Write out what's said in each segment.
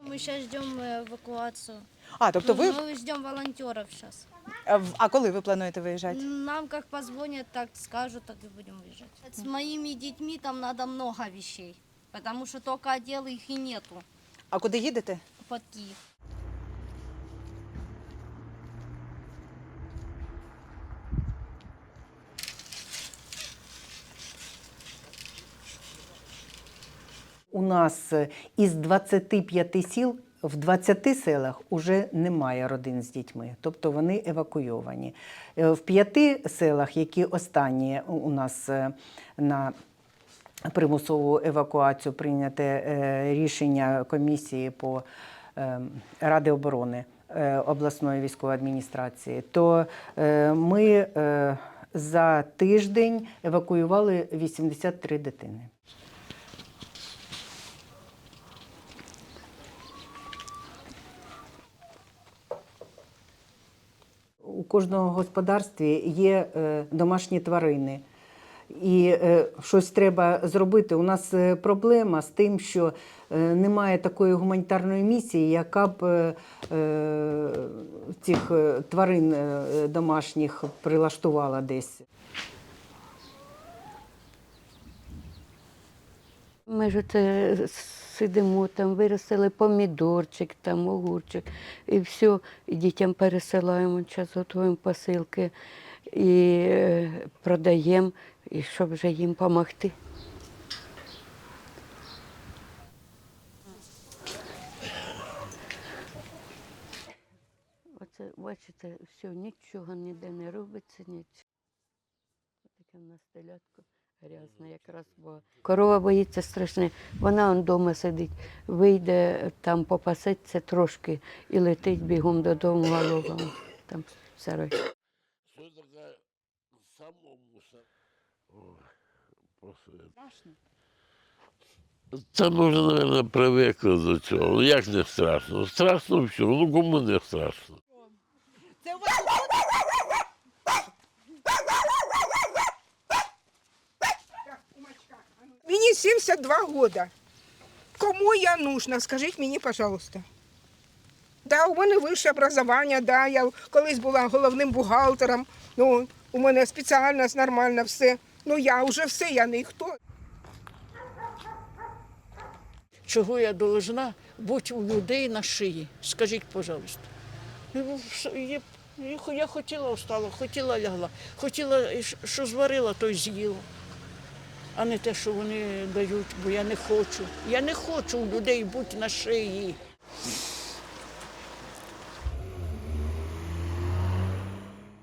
Мы сейчас ждем э, эвакуацию. А, тобто ви Ну, Мы ждем волонтеров сейчас. а в- а коли ви плануєте виїжджати? Нам как позвонят, так скажут, так и будем выезжать. С моими детьми там надо много вещей, потому что только одел их и нету А куди їдете? под Киев. У нас е, із 25 сіл в 20 селах вже немає родин з дітьми, тобто вони евакуйовані. Е, В п'яти селах, які останні у- нас е, на примусову евакуацію прийняте рішення комісії по Ради оборони обласної військової адміністрації, то ми за тиждень евакуювали 83 дитини. Кожного господарстві є е, домашні тварини. І е, щось треба зробити. У нас е, проблема з тим, що немає такої гуманітарної місії, яка б цих тварин домашніх прилаштувала десь. Ми ж оце сидимо, там виростили помідорчик, там огурчик, і все, і дітям пересилаємо, час готуємо посилки і е, продаємо, і щоб вже їм допомогти. Оце, бачите, все, нічого ніде не робиться, нічого. Таке в нас телятко грязне якраз, бо корова боїться страшне. Вона он вдома сидить, вийде там попасеться трошки і летить бігом додому головами. Там сарай. Що таке самому Це може, мабуть, привикли до цього. Ну, Як не страшно? Страшно всього, ну кому не страшно. Мені 72 года. Кому я нужна? Скажіть мені, пожалуйста. Да, у мене вище образування, да, я колись була головним бухгалтером. Ну, у мене спеціальність нормальна все. Ну я вже все, я ніхто. Чого я должна бути у людей на шиї? Скажіть, пожалуйста. Ну, Я я хотіла встала, хотіла лягла, хотіла, що зварила, то й з'їла. А не те, що вони дають, бо я не хочу. Я не хочу у людей бути на шиї.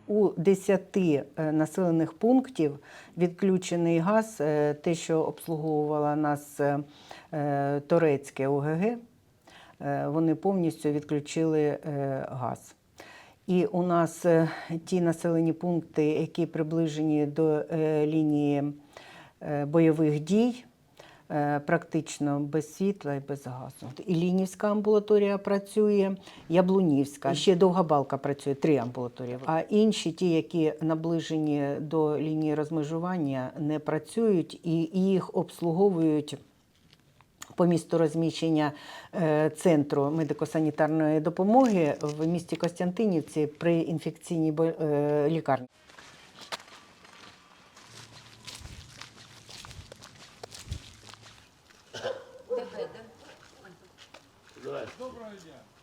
У 10 е, населених пунктів відключений газ, е, те, що обслуговувала нас е, е, Торецьке ОГГ, вони повністю відключили газ. І у нас ті населені пункти, які приближені до лінії бойових дій, е, практично без світла і без газу. І Лінівська амбулаторія працює, Яблунівська, ще Довгобалка працює, три амбулаторії. А інші, ті, які наближені до лінії розмежування, не працюють і їх обслуговують. По місту розміщення е, центру медико-санітарної допомоги в місті Костянтинівці при інфекційній бо- е, лікарні.